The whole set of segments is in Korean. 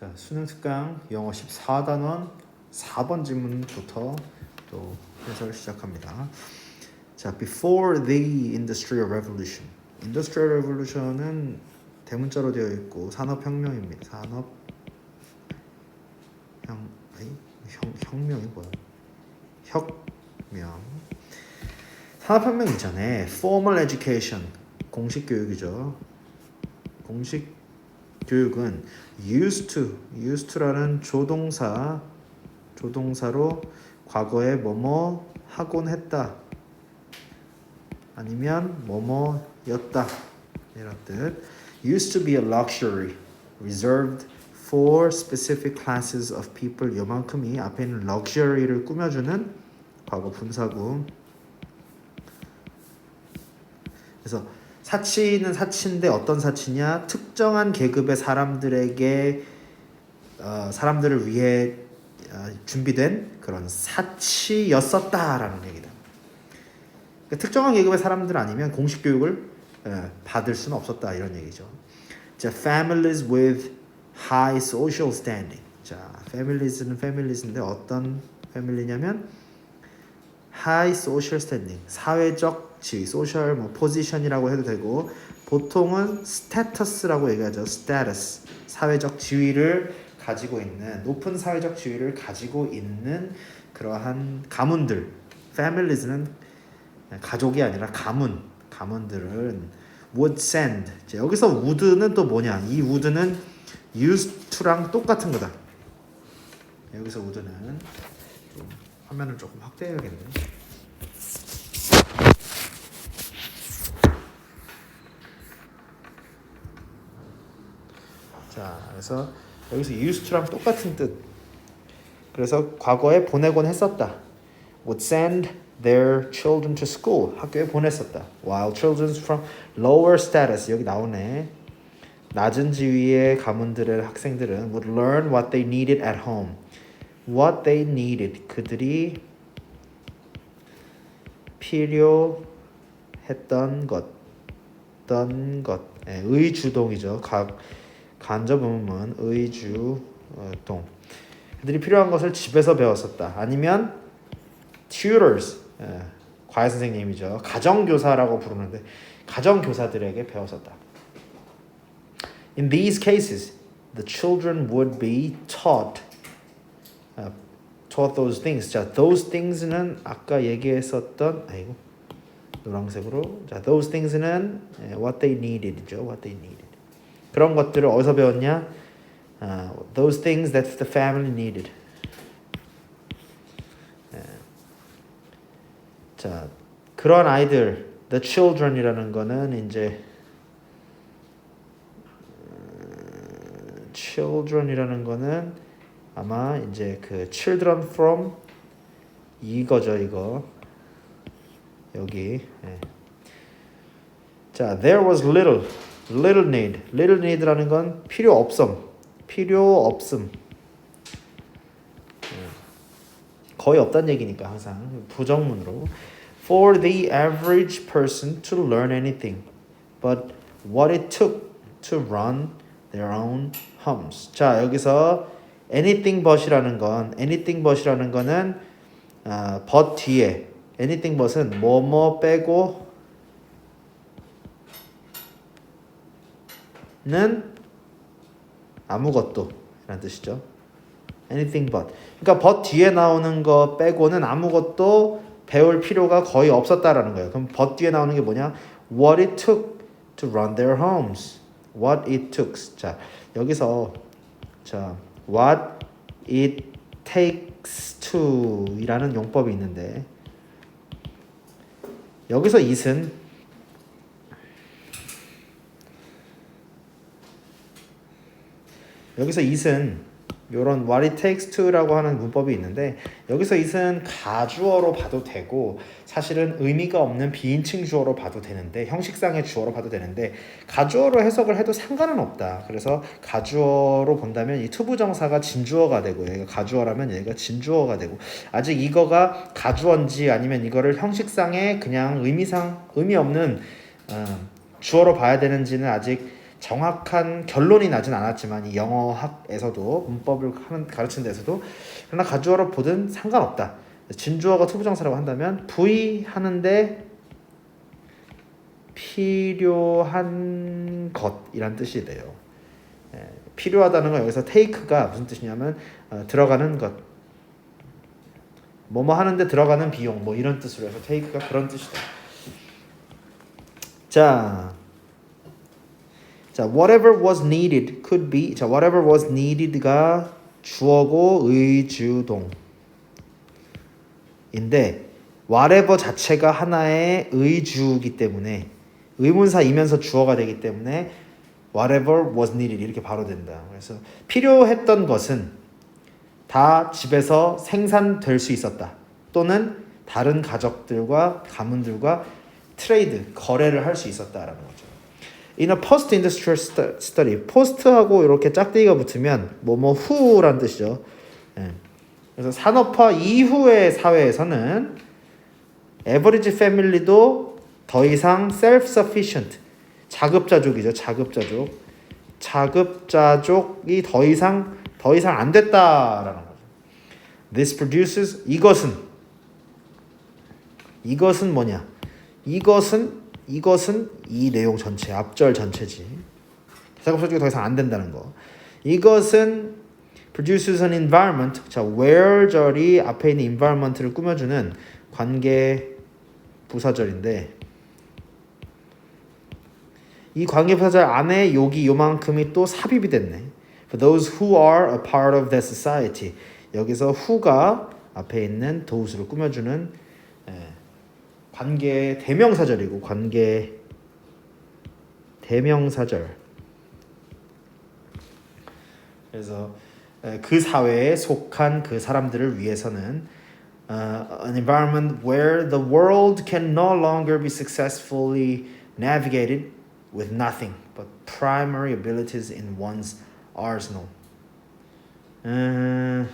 자, 수능 특강 영어 14단원 4번 질문부터 또 해설 시작합니다. 자, before the industrial revolution. industrial revolution은 대문자로 되어 있고 산업혁명입니다. 산업 형 아니 형 혁명이 뭐야? 혁명. 산업혁명 이전에 formal education 공식 교육이죠. 공식 교육은 used to, used to라는 조동사 조동사로 과거에 뭐뭐 하곤 했다 아니면 뭐뭐였다 이런 뜻 used to be a luxury reserved for specific classes of people 요만큼이 앞에 있는 luxury를 꾸며주는 과거 분사구 그래서 사치는 사치인데 어떤 사치냐? 특정한 계급의 사람들에게 어, 사람들을 위해 어, 준비된 그런 사치였었다라는 얘기다. 그러니까 특정한 계급의 사람들 아니면 공식 교육을 어, 받을 수는 없었다 이런 얘기죠. 자, families with high social standing. 자, families는 families인데 어떤 family냐면 high social standing, 사회적 지위, social 뭐 position이라고 해도 되고 보통은 status라고 얘기하죠. status, 사회적 지위를 가지고 있는 높은 사회적 지위를 가지고 있는 그러한 가문들, families는 가족이 아니라 가문, 가문들은 would send. 여기서 would는 또 뭐냐? 이 would는 used to랑 똑같은 거다. 여기서 would는 좀 화면을 조금 확대해야겠네. 자, 그래서 여기서 used to랑 똑같은 뜻. 그래서 과거에 보내곤 했었다. would send their children to school. 학교에 보냈었다. While children from lower status 여기 나오네. 낮은 지위의 가문들의 학생들은 would learn what they needed at home. What they needed 그들이 필요했던 것, 던 것, 예, 의주동이죠. 각 간접 의문 의주 어, 동. 그들이 필요한 것을 집에서 배웠었다. 아니면 tutors 예, 과외 선생님이죠. 가정 교사라고 부르는데 가정 교사들에게 배웠었다. In these cases, the children would be taught taught those things. 자, those things는 아까 얘기했었던 아이고 노란색으로 자, those things는 예, what they needed죠. what they needed. 그런 것들을 어디서 배웠냐? 아, those things that the family needed. 예. 자, 그런 아이들, the children이라는 거는 이제 음, children이라는 거는 아마 이제 그 children from 이거죠, 이거. 여기. 예. 자, there was little little need. little need라는 건 필요 없음. 필요 없음. 거의 없다는 얘기니까 항상 부정문으로 for the average person to learn anything but what it took to run their own homes. 자, 여기서 anything but이라는 건 anything but이라는 거는 아, but 뒤에 anything but은 뭐뭐 빼고 는 아무것도 라는 뜻이죠. anything but. 그러니까 but 뒤에 나오는 거 빼고는 아무것도 배울 필요가 거의 없었다라는 거예요. 그럼 but 뒤에 나오는 게 뭐냐? what it took to run their homes. what it took. 자, 여기서 자, what it takes to 이라는 용법이 있는데 여기서 it은 여기서 it은 이런 what it takes to라고 하는 문법이 있는데 여기서 it은 가주어로 봐도 되고 사실은 의미가 없는 비인칭 주어로 봐도 되는데 형식상의 주어로 봐도 되는데 가주어로 해석을 해도 상관은 없다. 그래서 가주어로 본다면 이 투부정사가 진주어가 되고 얘가 가주어라면 얘가 진주어가 되고 아직 이거가 가주어인지 아니면 이거를 형식상의 그냥 의미상 의미 없는 어, 주어로 봐야 되는지는 아직 정확한 결론이 나진 않았지만 이 영어학에서도 문법을 하는 가르치는 데서도 그러나 가주어로 보든 상관없다. 진주어가 투부정사라고 한다면 V 하는데 필요한 것이란 뜻이 돼요. 예, 필요하다는 건 여기서 take가 무슨 뜻이냐면 어, 들어가는 것. 뭐뭐 하는데 들어가는 비용 뭐 이런 뜻으로 해서 take가 그런 뜻이다. 자, 자 whatever was needed could be 자 whatever was needed가 주어고 의주동. 인데 whatever 자체가 하나의 의주기 때문에 의문사이면서 주어가 되기 때문에 whatever was needed 이렇게 바로 된다. 그래서 필요했던 것은 다 집에서 생산될 수 있었다. 또는 다른 가족들과 가문들과 트레이드 거래를 할 수 있었다라는 거죠. In a post-industrial stu- study, post하고 이렇게 짝대기가 붙으면 뭐뭐 후란 뜻이죠. 예. 그래서 산업화 이후의 사회에서는 에버리지 패밀리도 더 이상 self-sufficient 자급자족이죠. 자급자족. 자급자족이 더 이상 더 이상 안 됐다라는 거죠. This produces 이것은 이것은 뭐냐? 이것은 이것은 이 내용 전체 앞절 전체지. 자급자족이 더 이상 안 된다는 거. 이것은 produces an environment. 자, where절이 앞에 있는 environment를 꾸며주는 관계 부사절인데 이 관계 부사절 안에 여기 요만큼이 또 삽입이 됐네. For those who are a part of that society. 여기서 who가 앞에 있는 those를 꾸며주는 예, 관계 대명사절이고 관계 대명사절. 그래서 에, 그 사회에 속한 그 사람들을 위해서는 uh, an environment where the world can no longer be successfully navigated with nothing but primary abilities in one's arsenal. 음,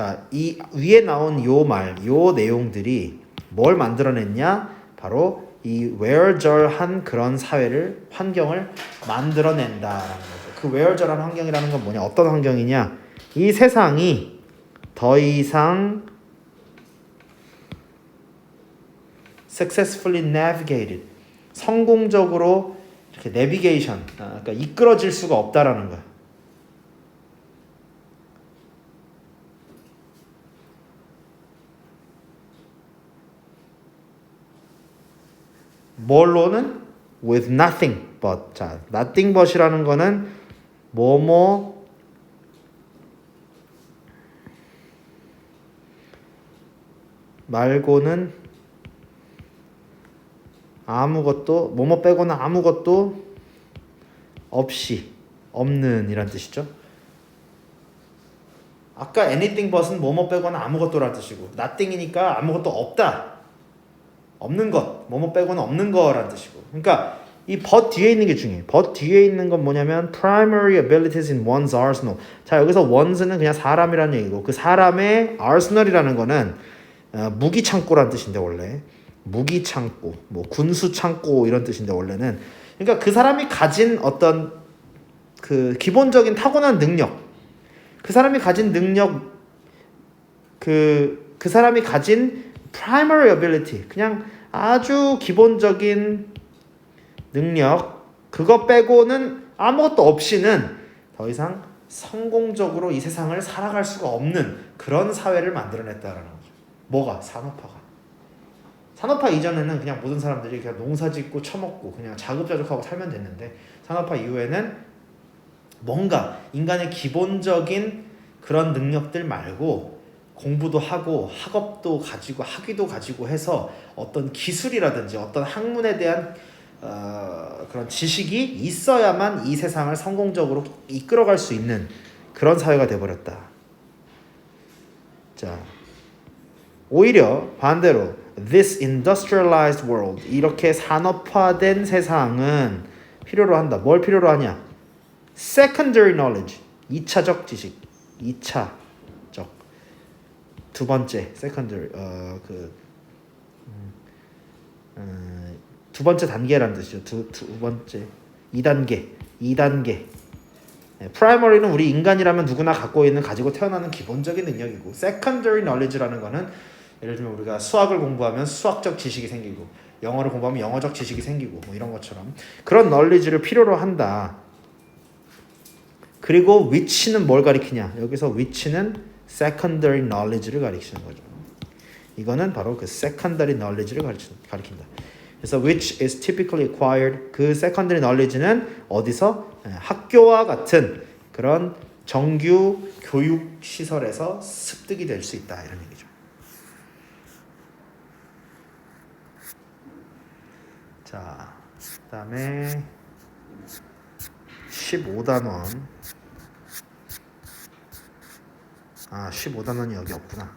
자, 이 위에 나온 요 말, 요 내용들이 뭘 만들어냈냐? 바로 이 외열절한 그런 사회를 환경을 만들어낸다라는 거죠. 그 외열절한 환경이라는 건 뭐냐? 어떤 환경이냐? 이 세상이 더 이상 successfully navigated 성공적으로 이렇게 내비게이션 아, 그러니까 이끌어질 수가 없다라는 거야. 뭘로는 with nothing but 자 nothing but이라는 거는 뭐뭐 말고는 아무것도 뭐뭐 빼고는 아무것도 없이 없는 이란 뜻이죠. 아까 anything but은 뭐뭐 빼고는 아무것도란 뜻이고 nothing이니까 아무것도 없다. 없는 것, 뭐뭐 빼고는 없는 거란 뜻이고. 그러니까 이 but 뒤에 있는 게 중요해. but 뒤에 있는 건 뭐냐면 primary abilities in one's arsenal. 자 여기서 one's는 그냥 사람이라는 얘기고 그 사람의 arsenal이라는 거는 어, 무기 창고란 뜻인데 원래 무기 창고, 뭐 군수 창고 이런 뜻인데 원래는 그러니까 그 사람이 가진 어떤 그 기본적인 타고난 능력, 그 사람이 가진 능력, 그그 사람이 가진 primary ability 그냥 아주 기본적인 능력 그거 빼고는 아무것도 없이는 더 이상 성공적으로 이 세상을 살아갈 수가 없는 그런 사회를 만들어냈다라는 거죠. 뭐가 산업화가 산업화 이전에는 그냥 모든 사람들이 그냥 농사짓고 처먹고 그냥 자급자족하고 살면 됐는데 산업화 이후에는 뭔가 인간의 기본적인 그런 능력들 말고 공부도 하고 학업도 가지고 학위도 가지고 해서 어떤 기술이라든지 어떤 학문에 대한 어, 그런 지식이 있어야만 이 세상을 성공적으로 이끌어갈 수 있는 그런 사회가 돼버렸다. 자, 오히려 반대로 this industrialized world 이렇게 산업화된 세상은 필요로 한다. 뭘 필요로 하냐? secondary knowledge 2차적 지식 2차적 두 번째 secondary 어그 어, 두 번째 단계라는 뜻이죠. 두, 두 번째 2단계 2단계 프라이머리는 우리 인간이라면 누구나 갖고 있는 가지고 태어나는 기본적인 능력이고 세컨더리 knowledge라는 거는 예를 들면 우리가 수학을 공부하면 수학적 지식이 생기고 영어를 공부하면 영어적 지식이 생기고 뭐 이런 것처럼 그런 knowledge를 필요로 한다. 그리고 which는 뭘 가리키냐? 여기서 which는 secondary knowledge를 가리키는 거죠. 이거는 바로 그 secondary knowledge를 가리킨다. 그래서 which is typically acquired 그 secondary knowledge는 어디서 예, 학교와 같은 그런 정규 교육 시설에서 습득이 될 수 있다 이런 얘기죠. 자, 그다음에 15단원 아, 15단원이 여기 없구나.